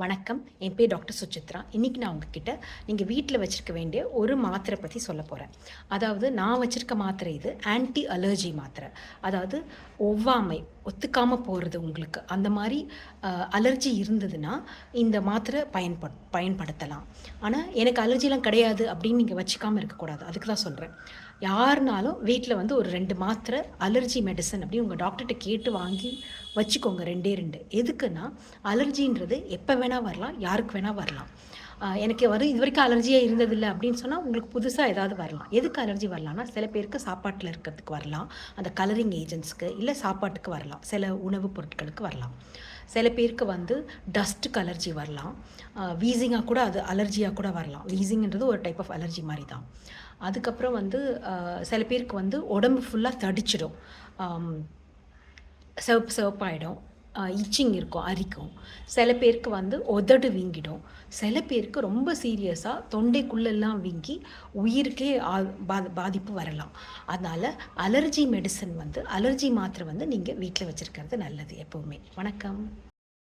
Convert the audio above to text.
வணக்கம். என் பேர் டாக்டர் சுசித்ரா. இன்றைக்கி நான் உங்ககிட்ட நீங்கள் வீட்டில் வச்சுருக்க வேண்டிய ஒரு மாத்திரை பற்றி சொல்ல போகிறேன் அதாவது நான் வச்சுருக்க மாத்திரை இது ஆன்டி அலர்ஜி மாத்திரை. அதாவது ஒவ்வாமை ஒத்துக்காமல் போகிறது உங்களுக்கு. அந்த மாதிரி அலர்ஜி இருந்ததுன்னா இந்த மாத்திரை பயன்படு பயன்படுத்தலாம். ஆனால் எனக்கு அலர்ஜிலாம் கிடையாது அப்படின்னு நீங்கள் வச்சுக்காமல் இருக்கக்கூடாது. அதுக்கு தான் சொல்கிறேன் யாருனாலும் வீட்டில் வந்து ஒரு ரெண்டு மாத்திரை அலர்ஜி மெடிசன் அப்படின்னு உங்கள் டாக்டர்கிட்ட கேட்டு வாங்கி வச்சுக்கோங்க ரெண்டே ரெண்டு. எதுக்குன்னா அலர்ஜின்றது எப்போ வேணால் வரலாம் யாருக்கு வேணால் வரலாம். எனக்கு வரும் இது வரைக்கும் அலர்ஜியே இருந்ததில்லை அப்படின்னு சொன்னால் உங்களுக்கு புதுசாக ஏதாவது வரலாம். எதுக்கு அலர்ஜி வரலாம்னா சில பேருக்கு சாப்பாட்டில் இருக்கிறதுக்கு வரலாம். அந்த கலரிங் ஏஜென்ட்ஸ்க்கு இல்லை சாப்பாட்டுக்கு வரலாம். சில உணவுப் பொருட்களுக்கு வரலாம். சில பேருக்கு வந்து டஸ்ட்டுக்கு அலர்ஜி வரலாம். வீசிங்காக கூட அது அலர்ஜியாக கூட வரலாம். வீசிங்ன்றது ஒரு டைப் ஆஃப் அலர்ஜி மாதிரி தான் அதுக்கப்புறம் வந்து சில பேருக்கு வந்து உடம்பு ஃபுல்லாக தடிச்சிடும். சிவப்பு சிவப்பாயிடும். இச்சிங் இருக்கும் அரிக்கும். சில பேருக்கு வந்து உதடு வீங்கிடும். சில பேருக்கு ரொம்ப சீரியஸாக தொண்டைக்குள்ளெல்லாம் வீங்கி உயிருக்கே ஆ- பா- பாதிப்பு வரலாம். அதனால் அலர்ஜி மெடிசன் வந்து அலர்ஜி மாத்திரை வந்து நீங்கள் வீட்டில் வச்சுருக்கிறது நல்லது எப்போவுமே. வணக்கம்.